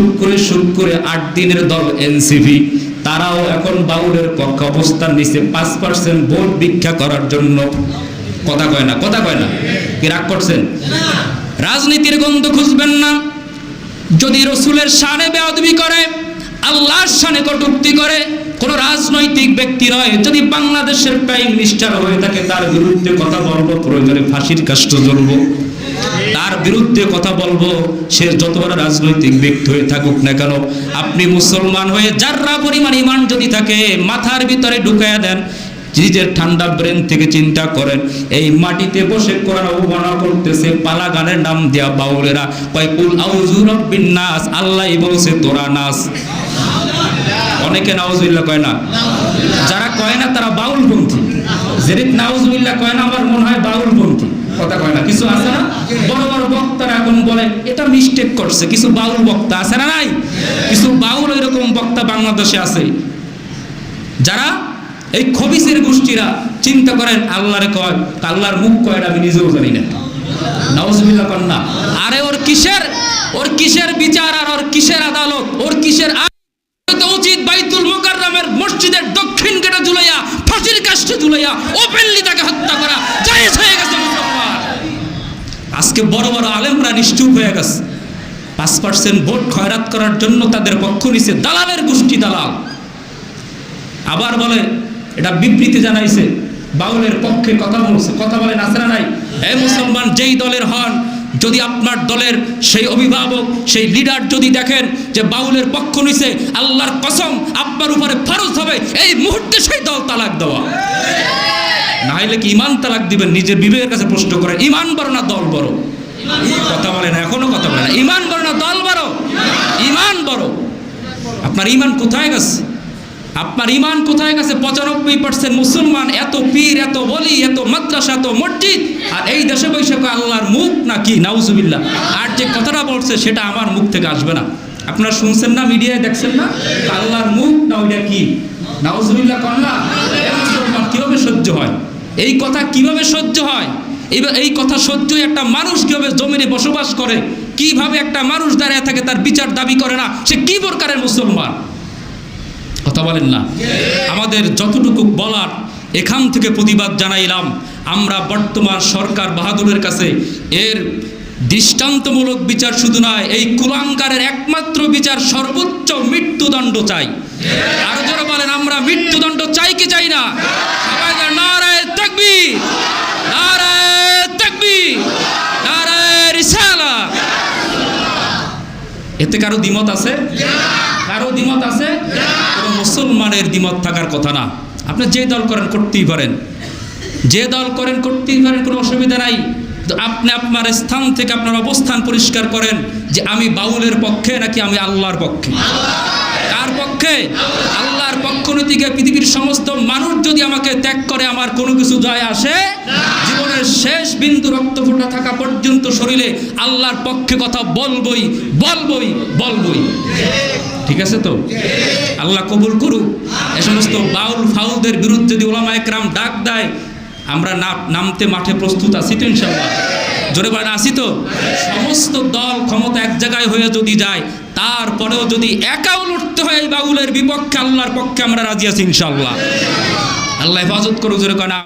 সুখ করে সুখ করে আট দিনের দল এনসিপি। তারাও এখন বাউলের পক্ষে অবস্থান নিচ্ছে। পাঁচ পার্সেন্ট ভোট ভিক্ষা করার জন্য। কথা কয় না, কথা কয় না। কি রাগ করছেন? রাজনীতির গন্ধ খুঁজবেন না। যদি রসুলের সানে বেয়াদবি করে, আল্লাহর সানে কটুক্তি করে, কোন রাজনৈতিক ব্যক্তি নয়। যদি বাংলাদেশের প্রাইম মিনিস্টার হয়ে থাকে, তার বিরুদ্ধে কথা বলব, প্রয়োজনে ফাঁসির কাষ্ট জ্বলবো তার বিরুদ্ধে কথা বলব, সে যত বড় রাজনৈতিক ব্যক্তি হয়ে থাকুক না কেন, আপনি মুসলমান হয়ে যাররা পরিমাণ ইমান যদি থাকে, মাথার ভিতরে ঢুকাইয়া দেন, নিজের ঠান্ডা ব্রেন থেকে চিন্তা করেন, এই মাটিতে বসে করতেছে পালা গানের নাম দেয়া বাউলেরা নাস বলছে, তোরা নাস অনেকে কয় না? যারা কয় না, তারা বাউল পন্থী যেদিক নাউজুবিল্লাহ কয় না, আমার মনে হয় বাউল পন্থী কথা কয় না? কিছু আছে না? বড় বড় বক্তারা এখন বলে, এটা মিস্টেক করছে। কিছু বাউল বক্তা আছে না নাই? কিছু বাউল এরকম বক্তা বাংলাদেশে আছে। যারা এই খবিসের গোষ্ঠীরা চিন্তা করেন, আল্লাহরে কয় তা আল্লাহর মুখ কয়টা আমি নিজেও জানি না। আরে ওর কিসের? ওর কিসের বিচার আর ওর কিসের আদালত? ওর কিসের? উচিত দক্ষিণ গেটে ঝুলাইয়া, ফাঁসির কাষ্টে ঝুলাইয়া ওপেনলি তাকে হত্যা করা। জায়েজ হয়ে গেছে আজকে বড় বড় আলেমরা নিশ্চুপ হয়ে গেছে। পাঁচ পার্সেন্ট ভোট খয়রাত করার জন্য তাদের পক্ষ নিছে দালালের গোষ্ঠী দালাল। আবার বলে, এটা বিবৃতি জানাইছে, বাউলের পক্ষে কথা বলছে, কথা বলে আছে না নাই। এ মুসলমান, যেই দলের হন, যদি আপনার দলের সেই অভিভাবক, সেই লিডার যদি দেখেন যে বাউলের পক্ষ নিছে, আল্লাহর কসম, আপনার উপরে ফরজ হবে, এই মুহূর্তে সেই দল তালাক দেওয়া। হলে কি ইমান তালাক দিবেন? নিজের বিবেকের কাছে প্রশ্ন করে ইমান বড় না দল বড় কথা বলে না, এখনও কথা বলে না। ইমান বড় না দল বড় ইমান বড় আপনার ইমান কোথায় গেছে? আপনার ইমান কোথায় গেছে? পঁচানব্বই পার্সেন্ট মুসলমান, এত পীর, এত বলি এত মাদ্রাসা, এত মসজিদ, আর এই দেশে বৈশাখ আল্লাহর মুখ না নাকি? নাউজুবিল্লাহ। আর যে কথাটা বলছে, সেটা আমার মুখ থেকে আসবে না। আপনারা শুনছেন না মিডিয়ায়, দেখছেন না? আল্লাহর মুখ না ওইটা কি? নাউজুবিল্লাহ কন্যা মুসলমান, কীভাবে সহ্য হয়? এই কথা কীভাবে সহ্য হয়? এবার এই কথা সহ্য একটা মানুষ কীভাবে জমিনে বসবাস করে? কীভাবে একটা মানুষ দাঁড়িয়ে থাকে তার বিচার দাবি করে না? সে কি প্রকারের মুসলমান? কথা বলেন না। আমাদের যতটুকু বলার, এখান থেকে প্রতিবাদ জানাইলাম। আমরা বর্তমান সরকার বাহাদুরের কাছে এর দৃষ্টান্তমূলক বিচার শুধু নয়, এই কুলাঙ্কারের একমাত্র বিচার সর্বোচ্চ মৃত্যুদণ্ড চাই। আর যারা বলেন, আমরা মৃত্যুদণ্ড চাই কি চাই না? নারায়ে এতে কারও দ্বিমত আছে? কারও দ্বিমত আছে? কোনো মুসলমানের দ্বিমত থাকার কথা না। আপনি যে দল করেন, করতেই পারেন। যে দল করেন, করতেই পারেন, কোনো অসুবিধা নাই। আপনি আপনার স্থান থেকে আপনার অবস্থান পরিষ্কার করেন যে আমি বাউলের পক্ষে নাকি আমি আল্লাহর পক্ষে? কার পক্ষে? আল্লাহর পক্ষ নীতিকে পৃথিবীর সমস্ত মানুষ যদি আমাকে ত্যাগ করে, আমার কোনো কিছু যায় আসে জীবনের শেষ বিন্দু রক্ত ফোটা থাকা পর্যন্ত শরীরে আল্লাহর পক্ষে কথা বলবই বলবই বলবই। ঠিক আছে তো? আল্লাহ কবুল করুক। এ সমস্ত বাউল ফাউলদের বিরুদ্ধে যদি ওলামা একরাম ডাক দেয়, আমরা নামতে মাঠে প্রস্তুত আছি তো ইনশাল্লাহ। জোরে বলেন, আসি তো? সমস্ত দল ক্ষমতা এক জায়গায় হয়ে যদি যায়, তারপরেও যদি একাও লড়তে হয় বাউলের বিপক্ষে, আল্লাহর পক্ষে আমরা রাজি আছি ইনশাল্লাহ আল্লাহ হেফাজত করুক, জোরে কনা